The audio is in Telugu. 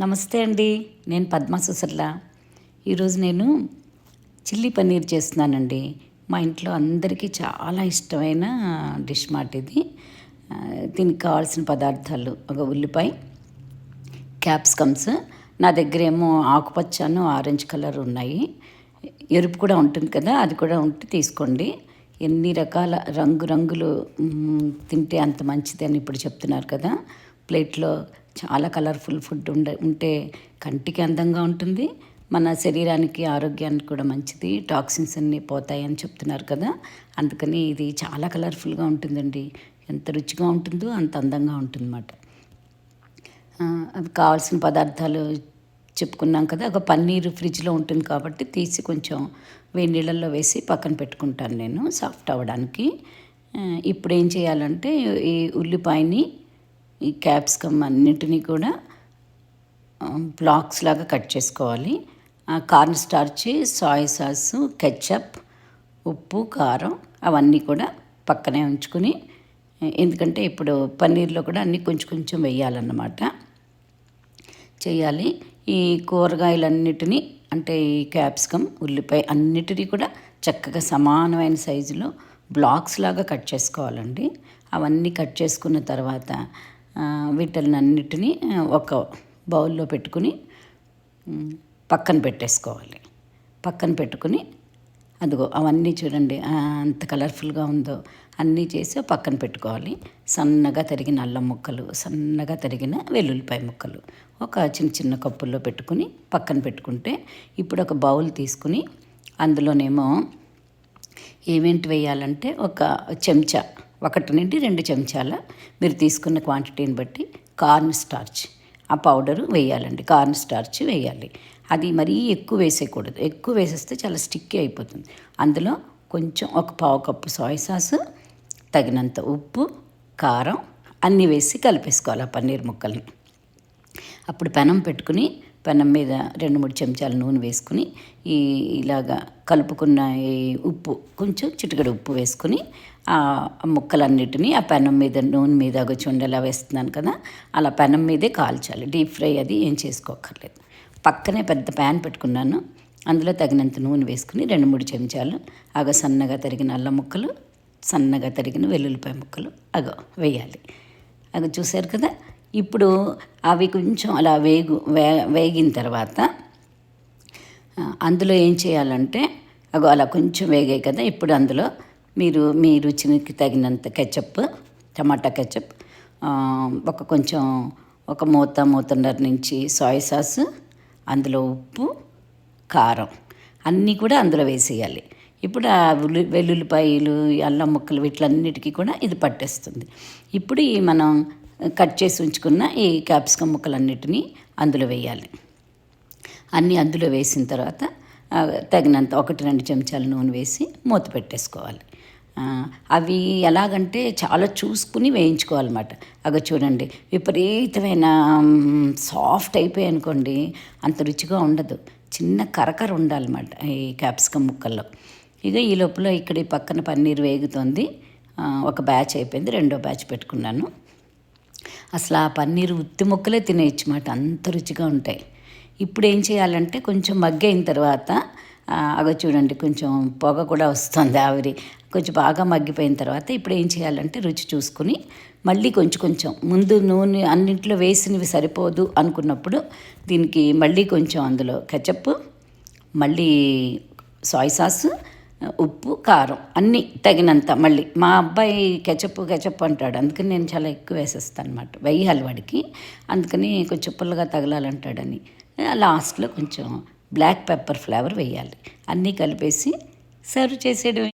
నమస్తే అండి నేను పద్మ సుసర్ల ఈరోజు నేను చిల్లీ పన్నీర్ చేస్తున్నానండి. మా ఇంట్లో అందరికీ చాలా ఇష్టమైన డిష్ మాట ఇది. దీనికి కావాల్సిన పదార్థాలు ఒక ఉల్లిపాయ క్యాప్సికమ్స్ నా దగ్గర ఏమో ఆకుపచ్చను ఆరెంజ్ కలర్ ఉన్నాయి. ఎరుపు కూడా ఉంటుంది కదా అది కూడా ఉంటే తీసుకోండి. ఎన్ని రకాల రంగు రంగులు తింటే అంత మంచిది అని ఇప్పుడు చెప్తున్నారు కదా. ప్లేట్లో చాలా కలర్ఫుల్ ఫుడ్ ఉండే ఉంటే కంటికి అందంగా ఉంటుంది. మన శరీరానికి ఆరోగ్యానికి కూడా మంచిది. టాక్సిన్స్ అన్నీ పోతాయి అని చెప్తున్నారు కదా. అందుకని ఇది చాలా కలర్ఫుల్గా ఉంటుందండి. ఎంత రుచిగా ఉంటుందో అంత అందంగా ఉంటుందన్నమాట. ఆ, అవి కావాల్సిన పదార్థాలు చెప్పుకున్నాం కదా. ఒక పన్నీరు ఫ్రిడ్జ్లో ఉంటుంది కాబట్టి తీసి కొంచెం వేడి నీళ్ళల్లో వేసి పక్కన పెట్టుకుంటాను నేను సాఫ్ట్ అవ్వడానికి. ఇప్పుడు ఏం చేయాలంటే ఈ ఉల్లిపాయని ఈ క్యాప్సికమ్ అన్నిటినీ కూడా బ్లాక్స్ లాగా కట్ చేసుకోవాలి. ఆ corn starch soy sauce ketchup ఉప్పు కారం అవన్నీ కూడా పక్కనే ఉంచుకుని ఎందుకంటే ఇప్పుడు పన్నీర్లో కూడా అన్నీ కొంచెం కొంచెం వేయాలన్నమాట. చేయాలి. ఈ కూరగాయలన్నిటినీ అంటే ఈ క్యాప్సికమ్ ఉల్లిపాయ అన్నిటినీ కూడా చక్కగా సమానమైన సైజులో బ్లాక్స్ లాగా కట్ చేసుకోవాలండి. అవన్నీ కట్ చేసుకున్న తర్వాత ఆ, వీటిని అన్నిటినీ ఒక బౌల్లో పెట్టుకుని పక్కన పెట్టేసుకోవాలి. పక్కన పెట్టుకుని అదిగో అవన్నీ చూడండి అంత కలర్ఫుల్గా ఉందో అన్నీ చేసి పక్కన పెట్టుకోవాలి. సన్నగా తరిగిన అల్లం ముక్కలు సన్నగా తరిగిన వెల్లుల్లిపాయ ముక్కలు ఒక చిన్న చిన్న కప్పుల్లో పెట్టుకుని పక్కన పెట్టుకుంటే ఇప్పుడు ఒక బౌల్ తీసుకుని అందులోనేమో ఏమేంటి వేయాలంటే ఒక చెంచా ఒకటి నుండి రెండు చెంచాల మీరు తీసుకున్న క్వాంటిటీని బట్టి కార్న్ స్టార్చ్. ఆ పౌడరు వేయాలండి. కార్న్ స్టార్చ్ వేయాలి. అది మరీ ఎక్కువ వేసేయకూడదు. ఎక్కువ వేసేస్తే చాలా స్టిక్కీ అయిపోతుంది. అందులో కొంచెం ఒక పావు కప్పు సాయ్ సాస్ తగినంత ఉప్పు కారం అన్నీ వేసి కలిపేసుకోవాలి ఆ పన్నీర్ ముక్కల్ని. అప్పుడు పెనం పెట్టుకుని పెనం మీద రెండు మూడు చెంచాల నూనె వేసుకుని ఈ ఇలాగా కలుపుకున్న ఈ ఉప్పు కొంచెం చిటికెడు ఉప్పు వేసుకుని ఆ ముక్కలన్నిటినీ ఆ పెనం మీద నూనె మీద చుండలా వేస్తున్నాను కదా అలా పెనం మీదే కాల్చాలి. డీప్ ఫ్రై అది ఏం చేసుకోక్కర్లేదు. పక్కనే పెద్ద ప్యాన్ పెట్టుకున్నాను. అందులో తగినంత నూనె వేసుకుని రెండు మూడు చెంచాలు అగ సన్నగా తరిగిన అల్లం ముక్కలు సన్నగా తరిగిన వెల్లుల్లిపాయ ముక్కలు అగో వేయాలి. అగో చూశారు కదా ఇప్పుడు అవి కొంచెం అలా వేగు వే వేగిన తర్వాత అందులో ఏం చేయాలంటే అగో అలా కొంచెం వేగాయి కదా ఇప్పుడు అందులో మీరు మీ రుచికి తగినంత కెచప్ టమాటా కెచప్ ఒక కొంచెం ఒక మూత మూతన్నర నుంచి సాయ్ సాస్ అందులో ఉప్పు కారం అన్నీ కూడా అందులో వేసేయాలి. ఇప్పుడు ఆ వెల్లుల్లిపాయలు అల్లం ముక్కలు వీటిలన్నిటికీ కూడా ఇది పట్టేస్తుంది. ఇప్పుడు ఈ మనం కట్ చేసి ఉంచుకున్న ఈ క్యాప్సికమ్ ముక్కలన్నిటినీ అందులో వేయాలి. అన్నీ అందులో వేసిన తర్వాత తగినంత ఒకటి రెండు చెంచాల నూనె వేసి మూత పెట్టేసుకోవాలి. అవి ఎలాగంటే చాలా చూసుకుని వేయించుకోవాలన్నమాట. అగ చూడండి విపరీతమైన సాఫ్ట్ అయిపోయాయి అనుకోండి అంత రుచిగా ఉండదు. చిన్న కరకర ఉండాలన్నమాట ఈ క్యాప్సికమ్ ముక్కల్లో. ఇక ఈ లోపల ఇక్కడ ఈ పక్కన పన్నీర్ వేగుతుంది. ఒక బ్యాచ్ అయిపోయింది రెండో బ్యాచ్ పెట్టుకున్నాను. అసలు ఆ పన్నీరు ఉత్తి ముక్కలే తినేయచ్చు మాట. అంత రుచిగా ఉంటాయి. ఇప్పుడు ఏం చేయాలంటే కొంచెం మగ్గైన తర్వాత అగో చూడండి కొంచెం పొగ కూడా వస్తుంది ఆవిరి. కొంచెం బాగా మగ్గిపోయిన తర్వాత ఇప్పుడు ఏం చేయాలంటే రుచి చూసుకుని మళ్ళీ కొంచెం కొంచెం ముందు నూనె అన్నింటిలో వేసినవి సరిపోదు అనుకున్నప్పుడు దీనికి మళ్ళీ కొంచెం అందులో కెచప్ మళ్ళీ సాయ్ సాస్ ఉప్పు కారం అన్నీ తగినంత మళ్ళీ. మా అబ్బాయి కెచప్ కెచప్ అంటాడు. అందుకని నేను చాలా ఎక్కువ వేసేస్తాను అనమాట వెయ్యాలి వాడికి అందుకని కొంచెం పుల్లగా తగలాలంటాడని. లాస్ట్లో కొంచెం బ్లాక్ పెప్పర్ ఫ్లేవర్ వేయాలి. అన్నీ కలిపేసి సర్వ్ చేసేయడమే.